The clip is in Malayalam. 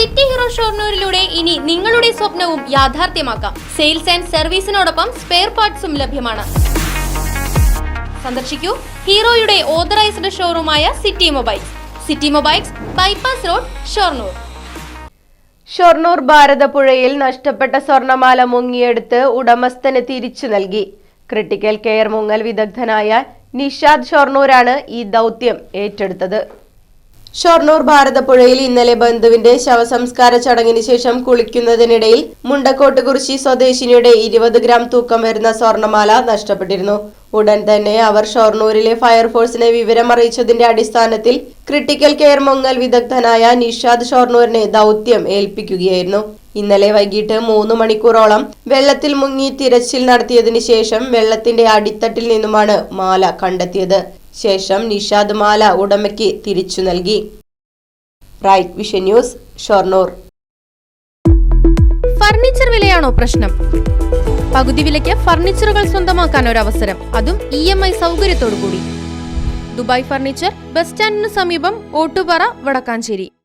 സിറ്റി ഹീറോ ഷോർണൂരിലൂടെ ഇനി നിങ്ങളുടെ സ്വപ്നവും യാഥാർത്ഥ്യമാക്കാം. സെയിൽസ് ആൻഡ് സർവീസിനോടൊപ്പം സ്പെയർ പാർട്സും ലഭ്യമാണ്. സന്ദർശിക്കൂ ഹീറോയുടെ authorised ഷോറൂമായ city mobiles. City mobiles bypass road Shoranur. Shoranur ഭാരതപ്പുഴയിൽ നഷ്ടപ്പെട്ട സ്വർണമാല മുങ്ങിയെടുത്ത് ഉടമസ്ഥന് തിരിച്ചു നൽകി. ക്രിട്ടിക്കൽ കെയർ മുങ്ങൽ വിദഗ്ധനായ നിഷാദ് ഷൊർണൂരാണ് ഈ ദൗത്യം ഏറ്റെടുത്തത്. ഷൊർണൂർ ഭാരതപ്പുഴയിൽ ഇന്നലെ ബന്ധുവിന്റെ ശവസംസ്കാര ചടങ്ങിന് ശേഷം കുളിക്കുന്നതിനിടയിൽ മുണ്ടക്കോട്ട് കുറിശി സ്വദേശിനിയുടെ ഇരുപത് ഗ്രാം തൂക്കം വരുന്ന സ്വർണമാല നഷ്ടപ്പെട്ടിരുന്നു. ഉടൻ തന്നെ അവർ ഷൊർണൂരിലെ ഫയർഫോഴ്സിനെ വിവരം അറിയിച്ചതിന്റെ അടിസ്ഥാനത്തിൽ ക്രിട്ടിക്കൽ കെയർ മൊങ്ങൽ വിദഗ്ധനായ നിഷാദ് ഷൊർണൂരിനെ ദൗത്യം ഏൽപ്പിക്കുകയായിരുന്നു. ഇന്നലെ വൈകിട്ട് മൂന്ന് മണിക്കൂറോളം വെള്ളത്തിൽ മുങ്ങി തിരച്ചിൽ നടത്തിയതിനു ശേഷം വെള്ളത്തിന്റെ അടിത്തട്ടിൽ നിന്നുമാണ് മാല കണ്ടെത്തിയത്. ശേഷം നിഷാദ് മാല ഉടമയ്ക്ക് തിരിച്ചു നൽകി. Right vision news Shoranur. Furniture വിലയാണോ പ്രശ്നം? പകുതി വിലയ്ക്ക് ഫർണിച്ചറുകൾ സ്വന്തമാക്കാൻ ഒരു അവസരം അതും ഇ എം ഐ സൗകര്യത്തോടു കൂടി ദുബായ് ഫർണിച്ചർ ബസ് സ്റ്റാൻഡിന് സമീപം ഓട്ടുപാറ വടക്കാഞ്ചേരി.